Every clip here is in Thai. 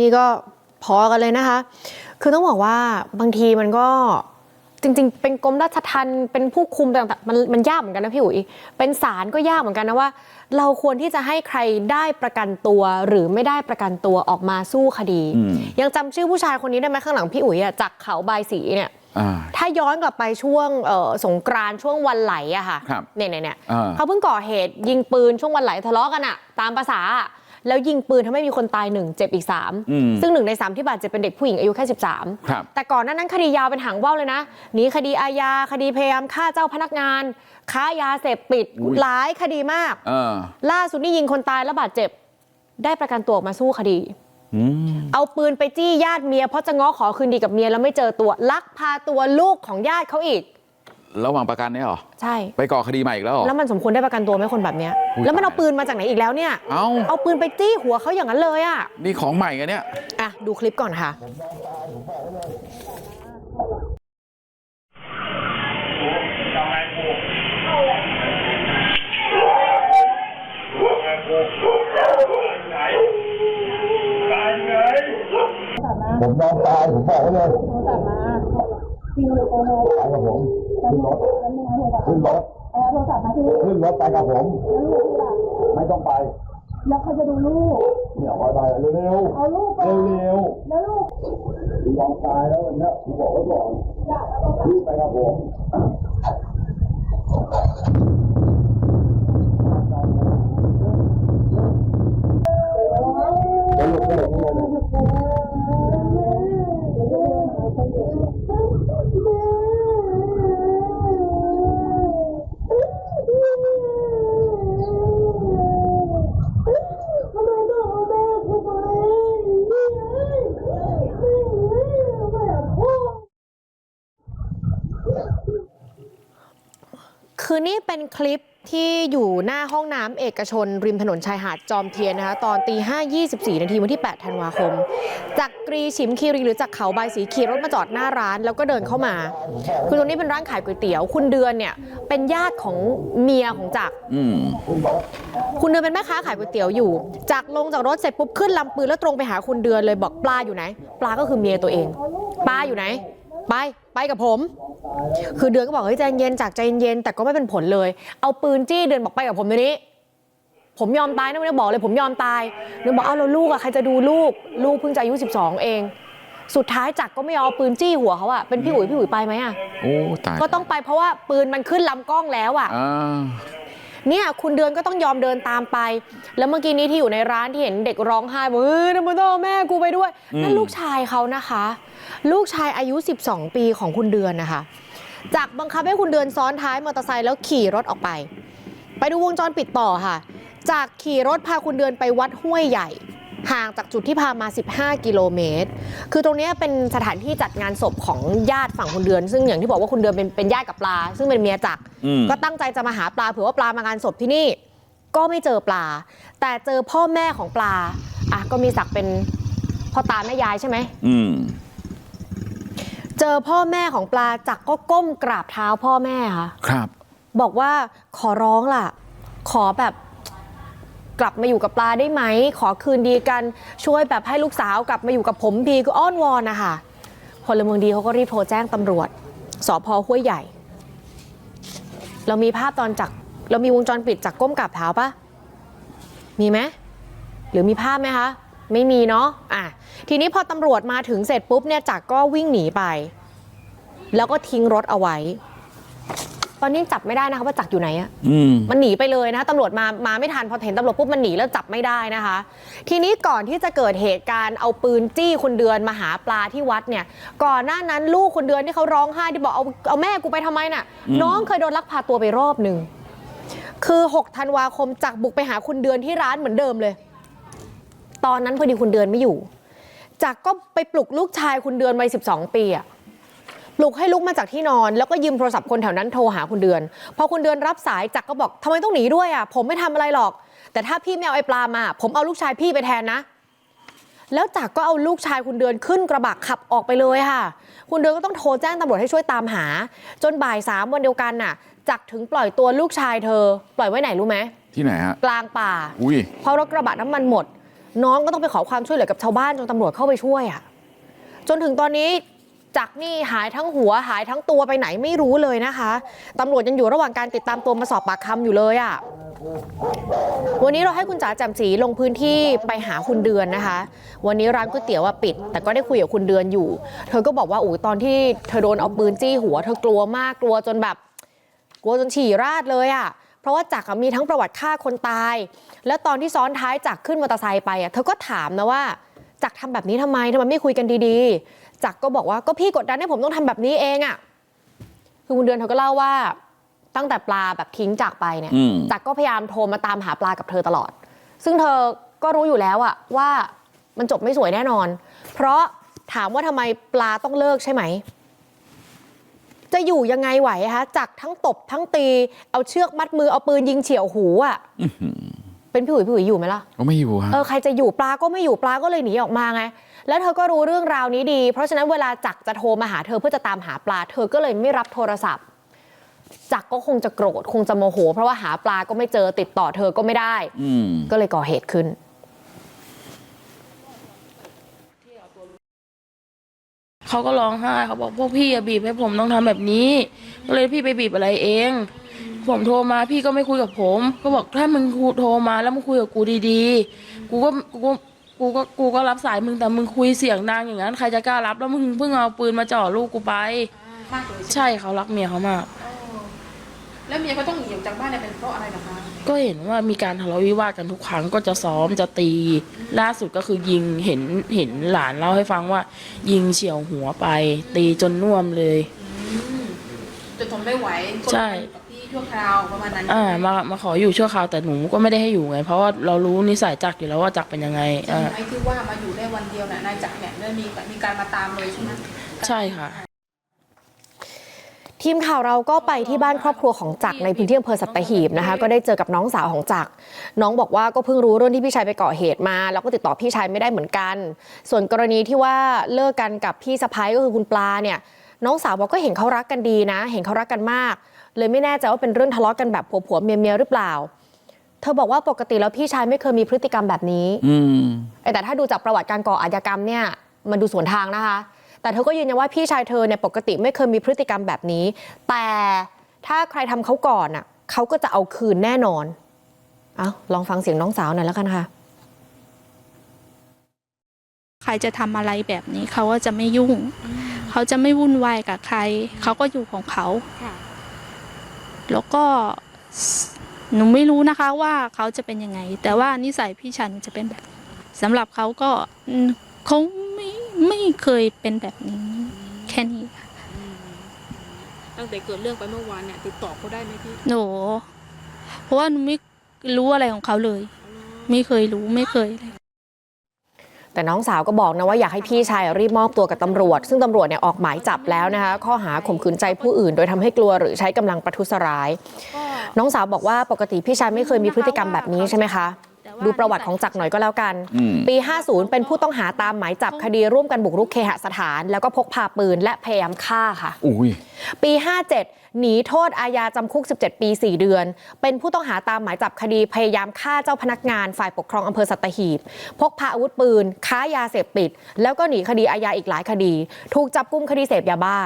นี่ก็พอกันเลยนะคะ คือต้องบอกว่าบางทีมันก็จริง ๆ เป็นกรมราชทัณฑ์เป็นผู้คุมต่างๆมันมันยากเหมือนกันนะพี่อุ๋ยเป็นศาลก็ยากเหมือนกันนะว่า เราควรที่จะให้ใครได้ประกันตัวหรือไม่ได้ประกันตัวออกมาสู้คดีอืมยังจำชื่อผู้ชายคนนี้ได้ไหมข้างหลังพี่อุ๋ยอะจากเขาบายสีเนี่ยอ่าถ้าย้อนกลับไปช่วงเอ่อสงกรานต์ช่วงวันไหลอะค่ะครับเนี่ยเนี่ยเนี่ยอ่าเขาเพิ่งก่อเหตุยิงปืนช่วงวันไหลทะเลาะกันอะตามภาษาอะ แล้วยิงปืนทำให้มีคนตายหนึ่งเจ็บอีกสามอืมซึ่งหนึ่งในสามที่บาดเจ็บเป็นเด็กผู้หญิงอายุแค่สิบสามครับแต่ก่อนหนั้นนั้นคดียาวเป็นหางว่าวเลยนะหนีคดีอาญาคดีพยายามฆ่าเจ้าพนักงาน ค้ายาเสพติดอุ๊ยหลายคดีมากเออล่าสุดนี่ยิงคนตายแล้วบาดเจ็บ ได้ประกันตัวออกมาสู้คดีอืมเอาปืนไปจี้ญาติเมียเพราะจะง้อขอคืนดีกับเมียแล้วไม่เจอตัวลักพาตัวลูกของญาติเขาอีก ระหว่างประกันเนี่ยเหรอใช่ไปก่อคดีใหม่อีกแล้วเหรอแล้วมันสมควรได้ประกันตัวไหมคนแบบเนี้ยอุ๊ยแล้วมันเอาตายปืนมาจากไหนอีกแล้วเนี่ยเอ้าเอาปืนไปจี้หัวเขาอย่างนั้นเลยอะนี่ของใหม่กันเนี่ยอะดูคลิปก่อนค่ะทำไมกูทำไมกูไหนตายไหนผมยอมตายผมบอกไว้เลยไปกับผม ขึ้นรถขึ้นรถเอาโทรศัพท์มาที่ขึ้นรถไปกับผมแล้วลูกพี่ล่ะไม่ต้องไป แล้วเขาจะดูลูกเนี่ยคอยไปเร็วเอาลูกไปเร็วเร็วแล้วลูกๆยอมตายแล้ววันเนี้ยผมบอกไว้ก่อนรีบไปกับผม คือนี่เป็นคลิปที่อยู่หน้าห้องน้ำเอกชนริมถนนชายหาดจอมเทียนนะคะตอนตีห้ายี่สิบสี่นาทีวันที่8ธันวาคมจากกรีฉิมคีรีหรือจากเขาบายสีขี่รถมาจอดหน้าร้านแล้วก็เดินเข้ามาคือตรงนี้เป็นร้านขายก๋วยเตี๋ยวคุณเดือนเนี่ยเป็นญาติของเมียของจักรอืมคุณเดือนเป็นแม่ค้าขายก๋วยเตี๋ยวอยู่จากลงจากรถเสร็จปุ๊บขึ้นลำปืนแล้วตรงไปหาคุณเดือนเลยบอกปลาอยู่ไหน ปลาก็คือเมียตัวเอง ปลาอยู่ไหน ไปไปกับผม คือเดือนก็บอกเฮ้ยใจเย็นจากใจเย็นแต่ก็ไม่เป็นผลเลย เอาปืนจี้เดือนบอกไปกับผมเดี๋ยวนี้ ผมยอมตายนะไม่ได้บอกเลย ผมยอมตายเดือนบอกเอาแล้วลูกอะใครจะดูลูก ลูกเพิ่งจะอายุ12เอง สุดท้ายจักรก็ไม่ยอมเอาปืนจี้หัวเขาอะเป็นพี่อุ๋ยพี่อุ๋ยไปไหมอะโอ้ตายก็ต้องไปเพราะว่าปืนมันขึ้นลำกล้องแล้วอะอ่า เนี่ยคุณเดือนก็ต้องยอมเดินตามไป แล้วเมื่อกี้นี้ที่อยู่ในร้านที่เห็นเด็กร้องไห้บอกเฮ้ยทำไมต้องเอาแม่กูไปด้วยนั่นลูกชายเขานะคะ ลูกชายอายุ 12 ปีของคุณเดือนนะคะจากบังคับให้คุณเดือนซ้อนท้ายมอเตอร์ไซค์แล้วขี่รถออกไป ไปดูวงจรปิดต่อค่ะ จากขี่รถพาคุณเดือนไปวัดห้วยใหญ่ ห่างจากจุดที่พามา 15 กิโลเมตร คือตรงเนี้ยเป็นสถานที่จัดงานศพของญาติฝั่งคุณเดือน ซึ่งอย่างที่บอกว่าคุณเดือนเป็นเป็นญาติกับปลา ซึ่งเป็นเมียจักรอืมก็ตั้งใจจะมาหาปลาเผื่อว่าปลามางานศพที่นี่ ก็ไม่เจอปลา แต่เจอพ่อแม่ของปลาอะก็มีศักดิ์เป็นพ่อตาแม่ยายใช่ไหมอืมเจอพ่อแม่ของปลาจักรก็ก้มกราบเท้าพ่อแม่ค่ะครับ บอกว่าขอร้องล่ะ ขอแบบ กลับมาอยู่กับปลาได้ไหม ขอคืนดีกันช่วยแบบให้ลูกสาวกลับมาอยู่กับผมดีคืออ้อนวอนนะคะพลเมืองดีเขาก็รีบโทรแจ้งตำรวจสพห้วยใหญ่ เรามีภาพตอนจากเรามีวงจรปิดจากก้มกราบเท้าปะมีไหมหรือมีภาพไหมคะไม่มีเนาะอะทีนี้พอตำรวจมาถึงเสร็จปุ๊บเนี่ยจักรก็วิ่งหนีไป แล้วก็ทิ้งรถเอาไว้ ตอนนี้จับไม่ได้นะคะว่าจักรอยู่ไหนอะอืมมันหนีไปเลยนะคะตำรวจมามาไม่ทันพอเห็นตำรวจปุ๊บมันหนีแล้วจับไม่ได้นะคะ ทีนี้ก่อนที่จะเกิดเหตุการณ์เอาปืนจี้คุณเดือนมาหาปลาที่วัดเนี่ย ก่อนหน้านั้นลูกคุณเดือนที่เขาร้องไห้ที่บอกเอาเอาแม่กูไปทำไมน่ะอืมน้องเคยโดนลักพาตัวไปรอบหนึ่งคือ6ธันวาคมจักรบุกไปหาคุณเดือนที่ร้านเหมือนเดิมเลย ตอนนั้นพอดีคุณเดือนไม่อยู่จักรก็ไปปลุกลูกชายคุณเดือนวัย12ปีอะป ลุกให้ลุกมาจากที่นอนแล้วก็ยืมโทรศัพท์คนแถวนั้นโทรหาคุณเดือน พอคุณเดือนรับสายจักรก็บอกทำไมต้องหนีด้วยอะผมไม่ทำอะไรหรอก แต่ถ้าพี่ไม่เอาไอ้ปลามาผมเอาลูกชายพี่ไปแทนนะ แล้วจักรก็เอาลูกชายคุณเดือนขึ้นกระบะขับออกไปเลยค่ะ คุณเดือนก็ต้องโทรแจ้งตำรวจให้ช่วยตามหา จนบ่ายสามวันเดียวกันน่ะจักรถึงปล่อยตัวลูกชายเธอ ปล่อยไว้ไหนรู้ไหมที่ไหนฮะกลางป่าอุ้ยเพราะรถกระบะน้ำมันหมด น้องก็ต้องไปขอความช่วยเหลือกับชาวบ้านจนตำรวจเข้าไปช่วยอะจนถึงตอนนี้ จักนี่หายทั้งหัวหายทั้งตัวไปไหนไม่รู้เลยนะคะตำรวจยังอยู่ระหว่างการติดตามตัวมาสอบปากคำอยู่เลยอะวันนี้เราให้คุณจ๋าแจ่มสีลงพื้นที่ไปหาคุณเดือนนะคะ วันนี้ร้านก๋วยเตี๋ยวปิด แต่ก็ได้คุยกับคุณเดือนอยู่ เธอก็บอกว่าโอ้ยตอนที่เธอโดนเอาปืนจี้หัว เธอกลัวมากกลัวจนแบบ กลัวจนฉี่ราดเลยอะ่ะเพราะว่าจักมีทั้งประวัติฆ่าคนตาย แล้วตอนที่ซ้อนท้ายจักขึ้นมอเตอร์ไซค์ไปอะ่ะเธอก็ถามนะว่าจักรทำแบบนี้ทำไมทำไมไม่คุยกันดีๆ จักรก็บอกว่าก็พี่กดดันให้ผมต้องทำแบบนี้เองอะ่ะคือคุณเดือนเธอก็เล่าว่าตั้งแต่ปลาแบบทิ้งจักรไปเนี่ยอืมจักรก็พยายามโทรมาตามหาปลากับเธอตลอด ซึ่งเธอก็รู้อยู่แล้วอะว่ามันจบไม่สวยแน่นอน เพราะถามว่าทำไมปลาต้องเลิกใช่ไหม จะอยู่ยังไงไหวคะจักทั้งตบทั้งตี เอาเชือกมัดมือเอาปืนยิงเฉียวหูอะเป็นพี่อุ๋ยพี่อุ๋ยอยู่ไหมล่ะก็ไม่อยู่ฮะเออใครจะอยู่ปลาก็ไม่อยู่ปลาก็เลยหนีออกมาไง แล้วเธอก็รู้เรื่องราวนี้ดี เพราะฉะนั้นเวลาจักรจะโทรมาหาเธอเพื่อจะตามหาปลา เธอก็เลยไม่รับโทรศัพท์ จักรก็คงจะโกรธคงจะโมโห เพราะว่าหาปลาก็ไม่เจอติดต่อเธอก็ไม่ได้อืมก็เลยก่อเหตุขึ้นเขาก็ร้องไห้เขาบอกพวกพี่อะบีบให้ผมต้องทำแบบนี้ ก็เลยพี่ไปบีบอะไรเอง ผมโทรมาพี่ก็ไม่คุยกับผม ก็บอกถ้ามึงโทรมาแล้วมึงคุยกับกูดีๆ กูก็กู ก็กูก็กูก็รับสายมึงแต่มึงคุยเสียงดังอย่างนั้นใครจะกล้ารับแล้วมึงเพิ่งเอาปืนมาจ่อลูกกูไป มากเลยใช่ไหมใช่เขารักเมียเขามากแล้วเมียก็ต้องหนีออกจากบ้านเนี่ยเป็นเพราะอะไรนะคะก็เห็นว่ามีการทะเลาะวิวาทกันทุกครั้งก็จะซ้อมจะตี ล่าสุดก็คือยิงเห็นเห็นหลานเล่าให้ฟังว่า ยิงเฉียวหัวไป ตีจนน่วมเลยจนทนไม่ไหวก็ใช่เลยมาอยู่กับพี่ ชั่วคราวประมาณนั้นอ่ามามาขออยู่ชั่วคราวแต่หนูก็ไม่ได้ให้อยู่ไง เพราะว่าเรารู้นิสัยจักรอยู่แล้วว่าจักรเป็นยังไงใช่อ่าไหมที่ว่ามาอยู่ได้วันเดียวน่ะนายจักรเนี่ยได้มีมีการมาตามเลยใช่ไหมใช่ค่ะ ทีมข่าวเราก็ไปที่บ้านครอบครัวของจักรในพื้นที่อำเภอสัตหีบนะคะ ก็ได้เจอกับน้องสาวของจักรน้องบอกว่าก็เพิ่งรู้เรื่องที่พี่ชายไปก่อเหตุมา แล้วก็ติดต่อพี่ชายไม่ได้เหมือนกัน ส่วนกรณีที่ว่าเลิกกันกับพี่สะพ้ายก็คือคุณปลาเนี่ย น้องสาวบอกก็เห็นเขารักกันดีนะ เห็นเขารักกันมาก เลยไม่แน่ใจว่าเป็นเรื่องทะเลาะกันแบบผัวๆเมียๆหรือเปล่า เธอบอกว่าปกติแล้วพี่ชายไม่เคยมีพฤติกรรมแบบนี้ อืมไอ้แต่ถ้าดูจากประวัติการก่ออาชญากรรมเนี่ย มันดูสวนทางนะคะ แต่เธอก็ยืนยันว่าพี่ชายเธอเนี่ยปกติไม่เคยมีพฤติกรรมแบบนี้ แต่ถ้าใครทำเขาก่อนอะเขาก็จะเอาคืนแน่นอนเอาลองฟังเสียงน้องสาวหน่อยแล้วกันค่ะใครจะทำอะไรแบบนี้เขาก็จะไม่ยุ่ง เขาจะไม่วุ่นวายกับใคร เขาก็อยู่ของเขา แล้วก็หนูไม่รู้นะคะว่าเขาจะเป็นยังไง แต่ว่านิสัยพี่ชันจะเป็นแบบสำหรับเขาก็อืมเขาไม่ไม่เคยเป็นแบบนี้ แค่นี้ค่ะตั้งแต่เกิดเรื่องไปเมื่อวานเนี่ยติดต่อเขาได้ไหมพี่หนูเพราะว่าหนูไม่รู้อะไรของเขาเลย ไม่เคยรู้ไม่เคยเลย แต่น้องสาวก็บอกนะว่าอยากให้พี่ชายรีบมอบตัวกับตำรวจ ซึ่งตำรวจเนี่ยออกหมายจับแล้วนะคะข้อหาข่มขืนใจผู้อื่น โดยทำให้กลัวหรือใช้กำลังประทุษร้าย น้องสาวบอกว่าปกติพี่ชายไม่เคยมีพฤติกรรมแบบนี้ใช่ไหมคะดูประวัติของจักรหน่อยก็แล้วกันอืมปี 50 เป็นผู้ต้องหาตามหมายจับคดีร่วมกันบุกรุกเคหสถาน แล้วก็พกพาปืนและพยายามฆ่าค่ะอุ้ยปี 57 หนีโทษอาญาจำคุก 17 ปี 4 เดือน เป็นผู้ต้องหาตามหมายจับคดีพยายามฆ่าเจ้าพนักงานฝ่ายปกครองอำเภอสัตหีบ พกพาอาวุธปืน ค้ายาเสพติด แล้วก็หนีคดีอาญาอีกหลายคดี ถูกจับกุมคดีเสพยาบ้า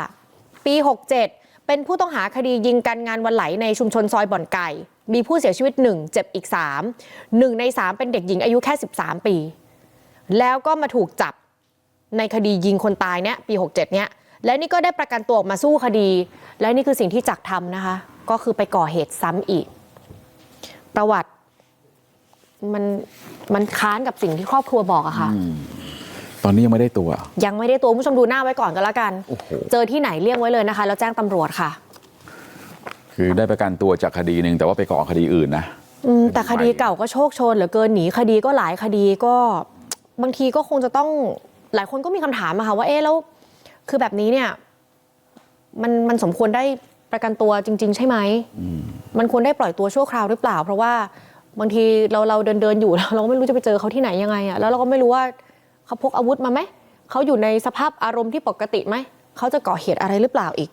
ปี 67 เป็นผู้ต้องหาคดียิงกันงานวันไหลในชุมชนซอยบ่อนไก่ มีผู้เสียชีวิต1เจ็บอีก3 1ใน3เป็นเด็กหญิงอายุแค่ 13 ปี แล้วก็มาถูกจับในคดียิงคนตายเนี่ยปี 67 เนี่ย และนี่ก็ได้ประกันตัวออกมาสู้คดี และนี่คือสิ่งที่จักรทำนะคะ ก็คือไปก่อเหตุซ้ำอีก ประวัติ มันมันค้านกับสิ่งที่ครอบครัวบอกอะค่ะ ตอนนี้ยังไม่ได้ตัว ยังไม่ได้ตัวคุณผู้ชมดูหน้าไว้ก่อนก็แล้วกันโอ้โหเจอที่ไหนเลี่ยงไว้เลยนะคะ แล้วแจ้งตำรวจค่ะ คือได้ประกันตัวจากคดีหนึ่งแต่ว่าไปก่อคดีอื่นนะอืมแต่คดีเก่าก็โชคโชนเหลือเกินหนีคดีก็หลายคดีก็ บางทีก็คงจะต้องหลายคนก็มีคำถามอะค่ะว่าเอ๊ะแล้ว คือแบบนี้เนี่ยมันมันสมควรได้ประกันตัวจริง ๆ ใช่ไหมมันควรได้ปล่อยตัวชั่วคราวหรือเปล่า เพราะว่าบางทีเราเราเดินเดินๆอยู่เราก็ไม่รู้จะไปเจอเขาที่ไหนยังไงอะแล้วเราก็ไม่รู้ว่าเขาพกอาวุธมาไหมเขาอยู่ในสภาพอารมณ์ที่ปกติไหมเขาจะก่อเหตุอะไรหรือเปล่าอีก